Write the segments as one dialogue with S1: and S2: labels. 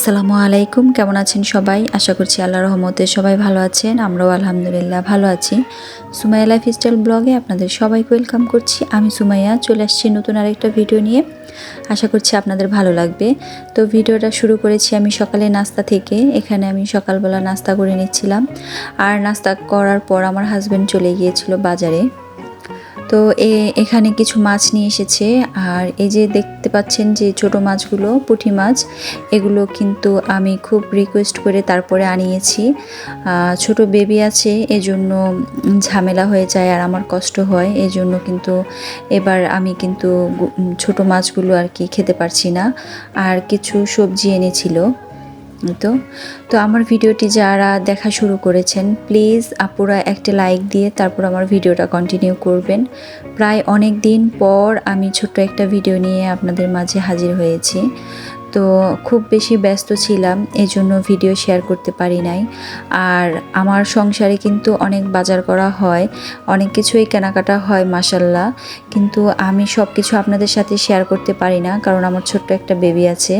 S1: আসসালামু আলাইকুম, কেমন আছেন সবাই? আশা করছি আল্লাহ রহমতে সবাই ভালো আছেন, আমরাও আলহামদুলিল্লাহ ভালো আছি। সুমাইয়া লাইফ স্টাইল ব্লগে আপনাদের সবাইকে ওয়েলকাম করছি। আমি সুমাইয়া, চলে আসছি নতুন আরেকটা ভিডিও নিয়ে। আশা করছি আপনাদের ভালো লাগবে। তো ভিডিওটা শুরু করেছি আমি সকালে নাস্তা থেকে। এখানে আমি সকালবেলা নাস্তা করে নিচ্ছিলাম। আর নাস্তা করার পর আমার হাজব্যান্ড চলে গিয়েছিল বাজারে। তো এ, এখানে কিছু মাছ নিয়ে এসেছে। আর এই যে দেখতে পাচ্ছেন যে ছোট মাছগুলো, পুঁটি মাছ, এগুলো কিন্তু আমি খুব রিকোয়েস্ট করে তারপরে আনিয়েছি। ছোট বেবি আছে, এজন্য ঝামেলা হয়ে যায় আর আমার কষ্ট হয়, এজন্য কিন্তু এবার আমি কিন্তু ছোট মাছগুলো আর কি খেতে পারছি না। আর কিছু সবজি এনেছিল। তো তো আমার ভিডিওটি যারা দেখা শুরু করেছেন প্লিজ আপুরা একটা লাইক দিয়ে তারপর আমার ভিডিওটা কন্টিনিউ করবেন। প্রায় অনেক দিন পর আমি ছোট্ট একটা ভিডিও নিয়ে আপনাদের মাঝে হাজির হয়েছি। তো খুব বেশি ব্যস্ত ছিলাম, এজন্য ভিডিও শেয়ার করতে পারি নাই। আর আমার সংসারে কিন্তু অনেক বাজার করা হয়, অনেক কিছুই কেনাকাটা হয় মাসাল্লাহ কিন্তু আমি সব কিছু আপনাদের সাথে শেয়ার করতে পারি না, কারণ আমার ছোট্ট একটা বেবি আছে।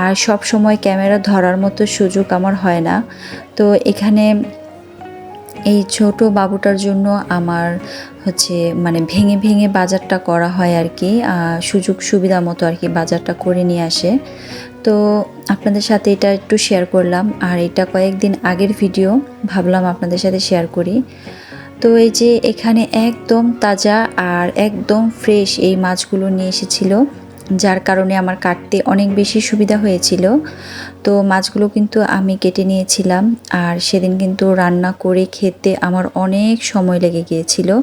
S1: আর সব সময় ক্যামেরা ধরার মতো সুযোগ আমার হয় না। তো এখানে এই ছোট বাবুটার জন্য আমার হচ্ছে মানে ভেঙে ভেঙে বাজারটা করা হয় আর কি সুযোগ সুবিধা মতো আর কি বাজারটা করে নিয়ে আসে। তো আপনাদের সাথে এটা একটু শেয়ার করলাম আর এটা কয়েকদিন আগের ভিডিও ভাবলাম আপনাদের সাথে শেয়ার করি। তো এই যে এখানে একদম তাজা আর একদম ফ্রেশ এই মাছগুলো নিয়ে এসেছিল। যার কারণে আমার কাটতে অনেক বেশি সুবিধা হয়েছিল। তো মাছগুলো কিন্তু আমি কেটে নিয়েছিলাম আর সেদিন কিন্তু রান্না করে খেতে আমার অনেক সময় লেগে গিয়েছিল।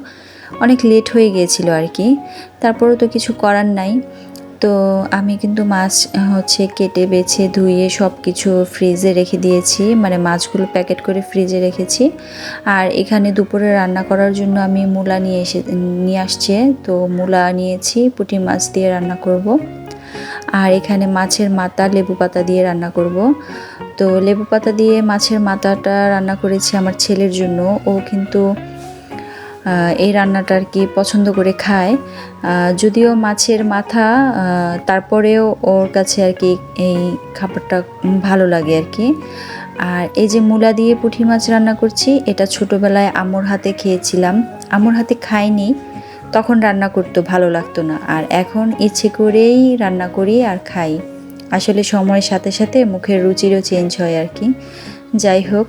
S1: অনেক লেট হয়ে গিয়েছিল আর কি। তারপরেও তো কিছু করার নাই। তো আমি কিন্তু মাছ হচ্ছে কেটে, বেছে, ধুয়ে সব কিছু ফ্রিজে রেখে দিয়েছি। মানে মাছগুলো প্যাকেট করে ফ্রিজে রেখেছি। আর এখানে দুপুরে রান্না করার জন্য আমি মূলা নিয়ে এসে, নিয়ে আসছে। তো মূলা নিয়েছি, পুঁটি মাছ দিয়ে রান্না করব। আর এখানে মাছের মাথা লেবু পাতা দিয়ে রান্না করব। তো লেবু পাতা দিয়ে মাছের মাথাটা রান্না করেছি আমার ছেলের জন্য। ও কিন্তু এই রান্নাটা আর কি পছন্দ করে খায়। যদিও মাছের মাথা তারপরেও ওর কাছে আর কি এই খাবারটা ভালো লাগে আর কি। আর এই যে মূলা দিয়ে পুঁটি মাছ রান্না করছি, এটা ছোটোবেলায় আমুর হাতে খেয়েছিলাম। আমুর হাতে খাইনি, তখন রান্না করতে ভালো লাগতো না। আর এখন ইচ্ছে করেই রান্না করি আর খাই। আসলে সময়ের সাথে সাথে মুখের রুচিরও চেঞ্জ হয় আর কি। যাই হোক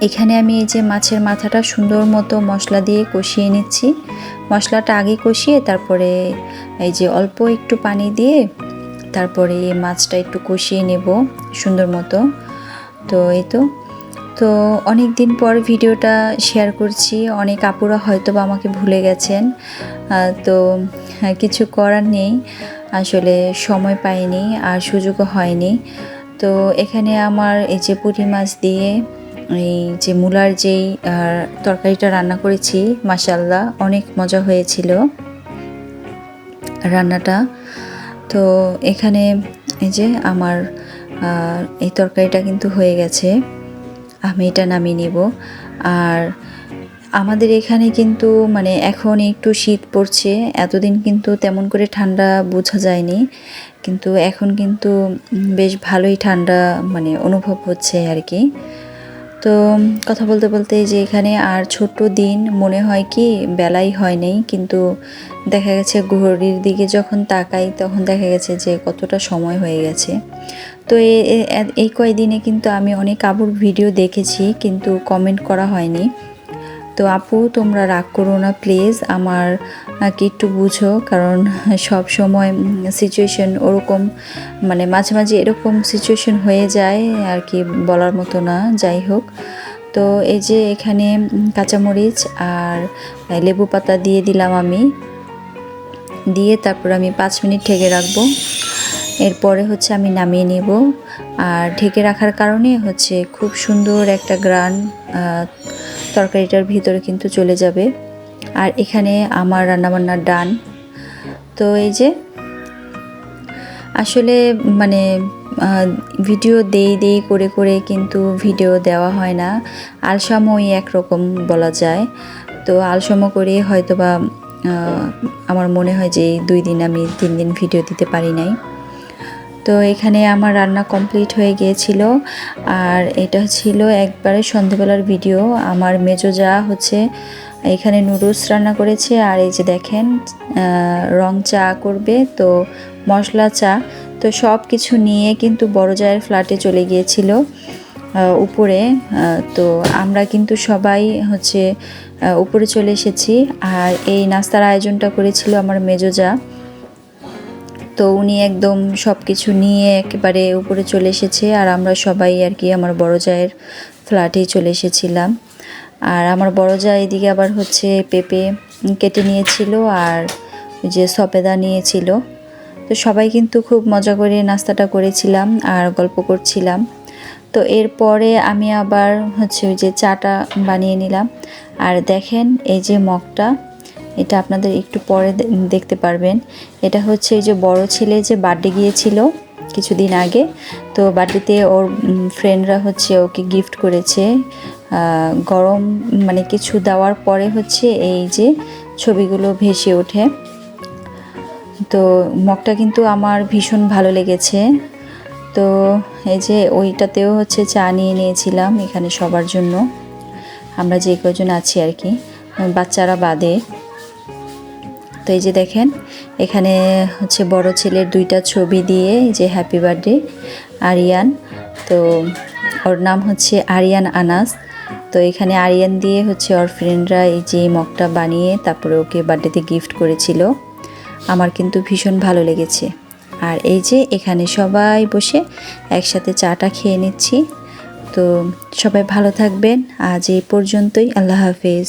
S1: এখানে আমি এই যে মাছের মাথাটা সুন্দর মতো মশলা দিয়ে কষিয়ে নিচ্ছি। মশলাটা আগে কষিয়ে তারপরে এই যে অল্প একটু পানি দিয়ে তারপরে এই মাছটা একটু কষিয়ে নেব সুন্দর মতো। তো এই তো। তো অনেক দিন পর ভিডিওটা শেয়ার করছি। অনেক আপুরা হয়তো বা আমাকে ভুলে গেছেন। তো হ্যাঁ, কিছু করার নেই। আসলে সময় পাইনি আর সুযোগও হয়নি। তো এখানে আমার এই যে পুঁটি মাছ দিয়ে এই যে মূলার যেই তরকারিটা রান্না করেছি মাসাল্লাহ অনেক মজা হয়েছিল রান্নাটা। তো এখানে এই যে আমার এই তরকারিটা কিন্তু হয়ে গেছে, আমি এটা নামিয়ে নেব। আর আমাদের এখানে কিন্তু মানে এখন একটু শীত পড়ছে, এতদিন কিন্তু তেমন করে ঠান্ডা বোঝা যায়নি, কিন্তু এখন কিন্তু বেশ ভালোই ঠান্ডা মানে অনুভব হচ্ছে আর কি। তো কথা বলতে বলতে যে এখানে আর ছোট দিন মনে হয় কি, বেলাই হয় নাই, কিন্তু দেখা গেছে ঘড়ির দিকে যখন তাকাই তখন দেখা গেছে যে কতটা সময় হয়ে গেছে। তো এই কয়দিনে কিন্তু আমি অনেক আবুর ভিডিও দেখেছি, কিন্তু কমেন্ট করা হয়নি। তো আপু, তোমরা রাগ করো না প্লিজ আমার কি একটু বুঝো, কারণ সব সময় সিচুয়েশন ওরকম মানে মাঝে মাঝে এরকম সিচুয়েশন হয়ে যায়, আর কি বলার মতো না, যাই হোক। তো এই যে এখানে কাঁচামরিচ আর লেবু পাতা দিয়ে দিলাম আমি। দিয়ে তারপর আমি পাঁচ মিনিট ঢেকে রাখব। এরপরে হচ্ছে আমি নামিয়ে নেব। আর ঢেকে রাখার কারণে হচ্ছে খুব সুন্দর একটা গ্রান তরকারিটার ভিতরে কিন্তু চলে যাবে। আর এখানে আমার রান্নাবান্নার ডান। তো এই যে, আসলে মানে ভিডিও দেই দেই করে করে কিন্তু ভিডিও দেওয়া হয় না। আলসাময় একরকম বলা যায়। তো আলসাম করে হয়তো বা আমার মনে হয় যে দুই দিন আমি তিন দিন ভিডিও দিতে পারি নাই। তো এখানে আমার রান্না কমপ্লিট হয়ে গিয়েছিল। আর এটা ছিল একবারে সন্ধেবেলার ভিডিও। আমার মেজো যা হচ্ছে, এখানে নুডলস রান্না করেছে। আর এই যে দেখেন রং চা করবে, তো মশলা চা। তো সব কিছু নিয়ে কিন্তু বড় জায়ের ফ্ল্যাটে চলে গিয়েছিল উপরে। তো আমরা কিন্তু সবাই হচ্ছে উপরে চলে এসেছি। আর এই নাস্তার আয়োজনটা করেছিল আমার মেজো যা। তো উনি একদম সব কিছু নিয়ে একেবারে উপরে চলে এসেছে আর আমরা সবাই আর কি আমার বড় জায়ের ফ্ল্যাটেই চলে এসেছিলাম। আর আমার বড় যা এদিকে আবার হচ্ছে পেঁপে কেটে নিয়েছিল আর যে সপেদা নিয়েছিল। তো সবাই কিন্তু খুব মজা করে নাস্তাটা করেছিলাম আর গল্প করছিলাম। তো এরপরে আমি আবার হচ্ছে ওই যে চাটা বানিয়ে নিলাম। আর দেখেন এই যে মগটা এটা আপনাদের একটু পরে দেখতে পারবেন। এটা হচ্ছে এই যে বড় ছেলে যে বার্থডে গিয়েছিল কিছুদিন আগে। তো বার্থডেতে ওর ফ্রেন্ডরা হচ্ছে ওকে গিফট করেছে। গরম মানে কিছু দেওয়ার পরে হচ্ছে এই যে ছবিগুলো ভেসে ওঠে। তো মগটা কিন্তু আমার ভীষণ ভালো লেগেছে। তো এই যে ওইটাতেও হচ্ছে চা নিয়ে নিয়েছিলাম এখানে সবার জন্য। আমরা যে কজন আছি আর কি, বাচ্চারা বাদে। তো এই যে দেখেন, এখানে হচ্ছে বড় ছেলের দুইটা ছবি দিয়ে যে হ্যাপি বার্থডে আরিয়ান। তো ওর নাম হচ্ছে আরিয়ান আনাস। তো এখানে আরিয়ান দিয়ে হচ্ছে ওর ফ্রেন্ডরা এই যে মগটা বানিয়ে তারপরে ওকে বার্থডেতে গিফট করেছিল। আমার কিন্তু ভীষণ ভালো লেগেছে। আর এই যে এখানে সবাই বসে একসাথে চাটা খেয়ে নিচ্ছি। তো সবাই ভালো থাকবেন। আজ এই পর্যন্তই। আল্লাহ হাফেজ।